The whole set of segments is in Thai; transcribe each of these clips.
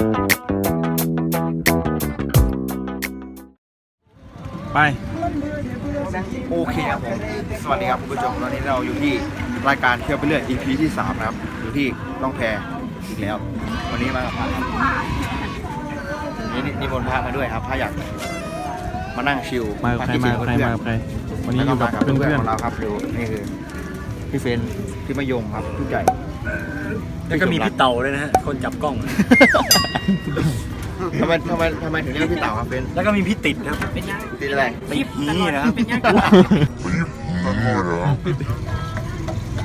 ไป โอเคครับผม สวัสดีครับคุณผู้ชมตอนนี้เราอยู่ที่รายการเที่ยวไปเรื่อย EP ที่ 3 นะครับ อยู่ที่ล่องแพอีกแล้ว วันนี้มากับพระครับนี่นิมนต์พระมาด้วยครับพระอยากมานั่งชิลมากับใครมากับใครมากับใครวันนี้อยู่กับเพื่เพื่ออนนๆของเราครับดูนี่คือพี่เฟนพี่มะยงครับพี่ใหญ่ แล้วก็มีพี่เต่าด้วยนะฮะ คนจับกล้อง ทำไมทำไมทำไมถึงเรียกพี่เต่าครับเฟนแล้วก็มีพี่ติดครับติดอะไรติดฮีนะครับ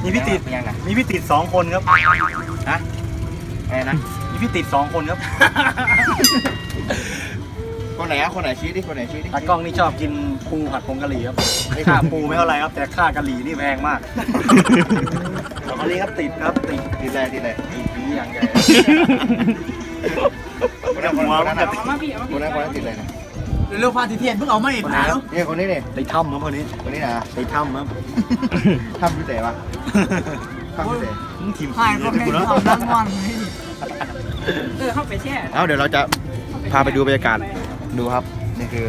มีพี่ติดเป็นยังไงมีพี่ติดสองคนครับฮะอะไรนะมีพี่ติดสองคนครับ คนไหนอะคนไหนชี้ดิคนไหนชี้ดิตากล้องนี่ชอบกินปูผัดผงกะหรี่ครับค่าปูไม่เท่าไหรครับ แต่ค่ากะหรี่นี่แพงมาก แล้วคนนี้ครับติดครับติดติดอะไรติดอะไรติดผีอย่างใหญ่คนนั้นคนนั้นอะคนนั้นคนนั้นติดอะไรนะเร็วพาติเทียนเพิ่งเอาไม่คนไหนผ่าครับนี่คนนี้นี่ติดถ้ำครับคนนี้คนนี้นะติดถ้ำครับทำพี่เต๋ปะทำพี่เต๋มึงทีมผ่านก็ไม่ทำนั่งวันเออเข้าไปแช่เอาเดี๋ยวเราจะพาไปดูบรรยากาศดูครับนี่คือ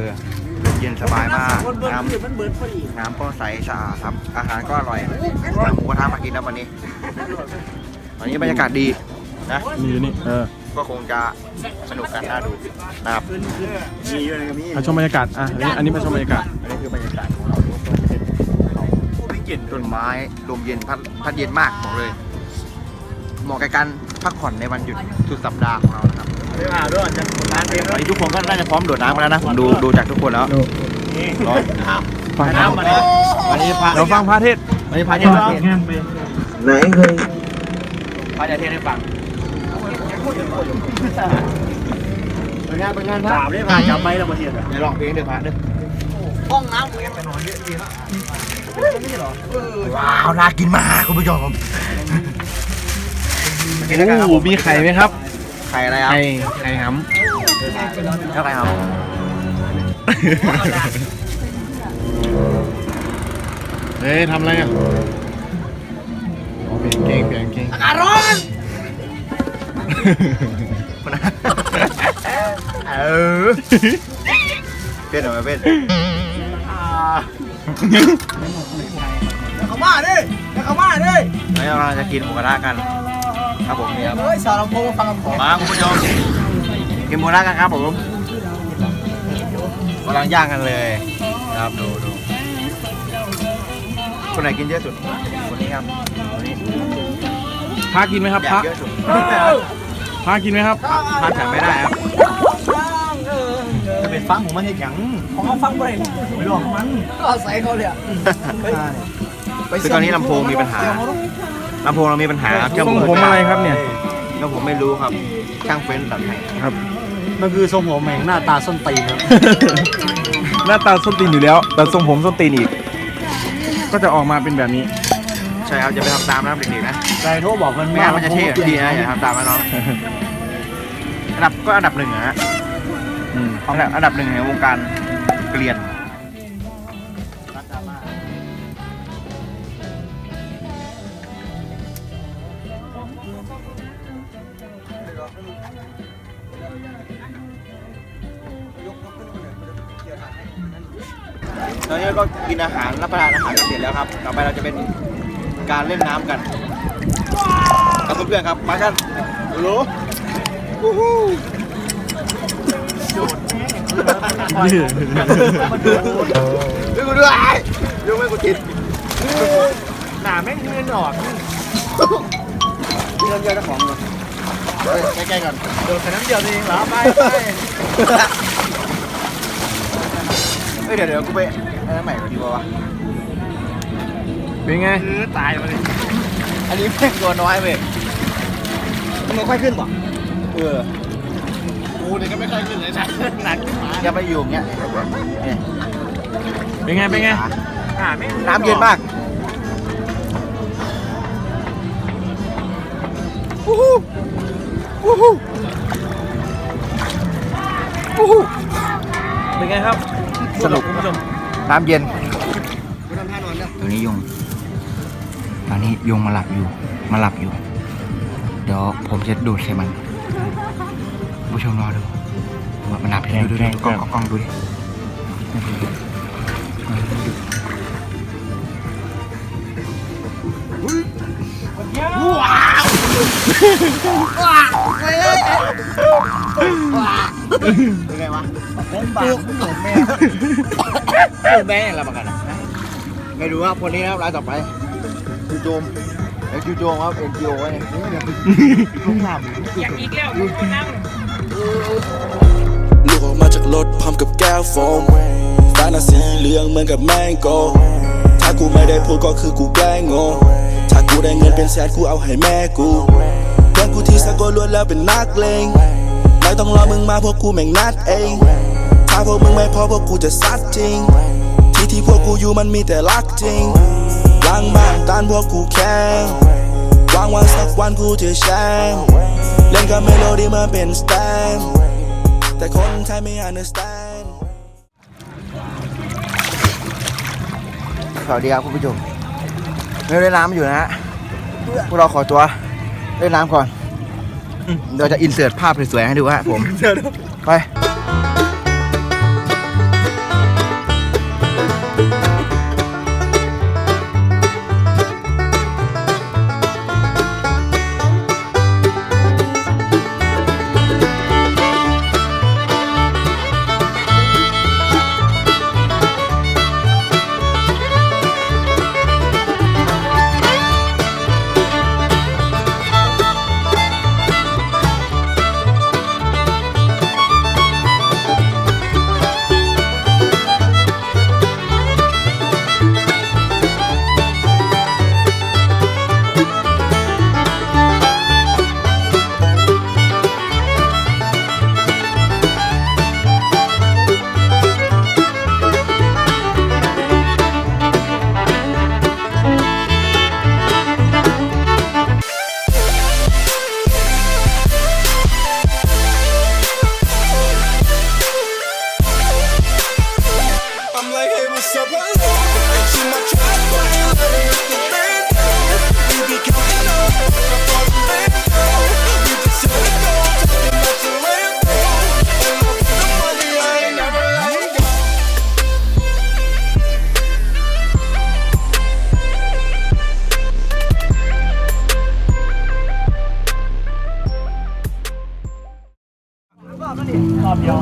เย็นสบายมากน้ำมันเบิร์ดพอดีน้ำก็ใสสะอาดครับ อาหารก็อร่อยสั่งหมูกระทะมากินแล้ววันนี้ วันนี้บรรยากาศดีนะมีอยู่นี่เออก็คงจะสนุกกันน่าดูนะครับมีด้วยนะครับมีมาชมบรรยากาศอะอันนี้อันนี้มาชมบรรยากาศอันนี้คือบรรยากาศของเราทุกคนจะเป็นเขาไม่เย็นต้นไม้ลมเย็นพัดพัดเย็นมากบอกเลยเหมาะกับการพักผ่อนในวันหยุดสุดสัปดาห์ของเรานะครับ เรื่องอ่าวด้วยจะร้านเต็มตอนนี้ทุกคนก็น่าจะพร้อมโดดน้ำกันแล้วนะผมดูดูจากทุกคนแล้วนี่ร้อนฟังน้ำมาแล้ววันนี้พระเราฟังพระเทศวันนี้พระจะเทศไหนเคยพระจะเทศให้ฟังเป็นงานเป็นงานพระได้พาจับไปแล้วมาเทียนอะเดี๋ยวลองเพลงเดี๋ยวพระเด้อห้องน้ำเว้าวน่ากินมากคุณผู้ชมมากินด้วยกันครับโอ้มีไข่ไหมครับไข่อะไรครับไข่ไข่หเท่าไหร่ครับำ เฮ้ยทำอะไรอะอ๋อเปลี่ยนเกงเปลี่ยนเกง อากาศร้อนเออเป็นหรือไม่เป็นเขามาดิเขามาดิวันนี้เราจะกินหมูกระทะกัน ครับผมนี่ครับเฮ้ยสาวลำโพงฟังลำโพงมาคุณผู้ชมกินหมูกระทะกันครับผมกำลังย่างกันเลยครับดูดูคนไหนกินเยอะสุดคนนี้ครับคนนี้พระกินไหมครับอยาพระกเยอะสุดพระกินไหมครับทานแถมไม่ได้ครับจะเป็นฟังผมมันเห็นอย่างของเขาฟังไปไม่รู้ของมันก็เอาใส่เขาเลยคือตอนนี้ลำโพงมีปัญหา ลำโพงเรามีปัญหาครับทรงผมอะไรครับเนี่ยก็ผมไม่รู้ครับช่างเฟ้นตัดให้ครับ มันคือทรงผมแหม่งหน้าตาส้นตีนครับ หน้าตาส้นตีนอยู่แล้ว แต่ทรงผมส้นตีนอีก ก็จะออกมาเป็นแบบนี้ ใช่ครับอย่าไปทำตามนะครับเด็กๆนะใจโทรบอกมันไม่งั้นมันจะเท่แบบพี่นะอย่าทำตามนะน้องอันดับก็อันดับหนึ่งอะฮะอืมอันดับอันดับหนึ่งในวงการเกลียน ตอนนี้ก็กินอาหารรับประทานอาหารกันเสร็จแล้วครับ ต่อไปเราจะเป็นการเล่นน้ำกันกับเพื่อนๆครับมากันฮัลโหลวู้ฮู้ดูกูด้วยดูไม่กูติดหนาแม่งเงินออกเรื่องเยอะเจ้าของเลยใกล้ๆก่อนโดนแค่น้ำเดียวเองเหรอไปไป เฮ้ยเดี๋ยวเดี๋ยวกูไปอันนั้นใหม่ก่อนดีกว่าวะเป็นไงคือตายมาเลยอันนี้แม่งตัวน้อยเว้ยมึงไม่ค่อยขึ้นป่ะเออกูนี่ก็ไม่ค่อยขึ้นเลยใช่หนักอย่าไปอยู่อย่างเงี้ยเนี่ยเป็นไง เป็นไงหนาแม่งน้ำเย็นมากวู้ฮู้วู้ฮู้วู้ฮู้เป็นไงครับ สนุกคุณผู้ชมน้ำเย็นตัวนี้ยุงตอนนี้ยุงมาหลับอยู่ มาหลับอยู่ เดี๋ยวผมจะดูดใส่มันผู้ชมรอดูว่ามันนับเพลงดูดูดูกล้องกล้องกล้องดูดิ เป็นไงวะผมบางผมแม่คือแบงค์อะไรมากันอะไม่รู้ว่าคนนี้นะครับรายต่อไปจูโจมเอ็กจูโจมครับเอ็นจีโอไว้เนี่ยต้องทำอย่างอีกแล้วกูนั่งลูกออกมาจากรถพร้อมกับแก้วโฟมแฟนตาสีเหลืองเหมือนกับแมงโกถ้ากูไม่ได้พูดก็คือกูแกล้งโง่ถ้ากูได้เงินเป็นแสนกูเอาให้แม่กูเพื่อนกูที่สกลล้วนแล้วเป็นนักเลง ไม่ต้องรอมึงมาพวกกูแม่งนัดเองถ้าพวกมึงไม่พอพวกกูจะซัดจริง ที่ที่พวกกูอยู่มันมีแต่รักจริงหลังบ้านตานพวกกูแข่งวังว่าสักวันกูจะแชมป์เล่นกับเมโลดี้มาเป็นสแตนแต่คนไทยไม่ understand สวัสดีครับคุณผู้ชมไม่ได้น้ำอยู่นะฮะพวกเราขอตัวเล่นน้ำก่อน เดี๋ยวจะอินเสิร์ตภาพสวยๆให้ดูฮะผม ไป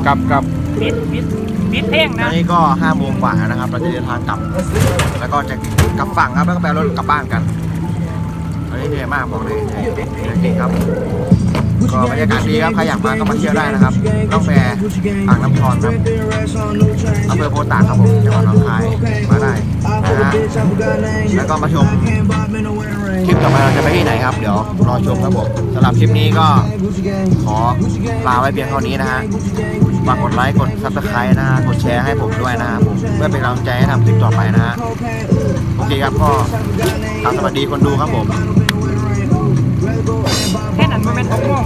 ลับกลับปิดปิดปิดเพลงตอนะนนี้ก็ห้าโมงกว่าแล้วนะครับ เราจะเดินทางกลับ แล้วก็จะกลับฝั่งครับแล้วก็ไปเอารถกลับบ้านกันตอนนี้เหนื่อยมากบอกเลยเหนื่อยเหนื่อยจริงครับ ก็บรรยากาศดีครับใครอยากมาก็มาเที่ยวได้นะครับต้องแพอ่างน้ำพรครับอำเภอโพธิ์ตากครับผมจังหวัดหนองคายมาได้นะฮะแล้วก็มาชม คลิปต่อไปเราจะไปที่ไหนครับ เดี๋ยวรอชมครับผมสำหรับคลิปนี้ก็ขอลาไว้เพียงเท่านี้นะฮะฝากกดไลค์กดซับสไครต์นะฮะกดแชร์ให้ผมด้วยนะครับผมเพื่อเป็นกำลังใจให้ทำคลิปต่อไปนะฮะโอเคครับก็กราบสวัสดีคนดูครับผมแค่นั้นมันเป็นของม่ง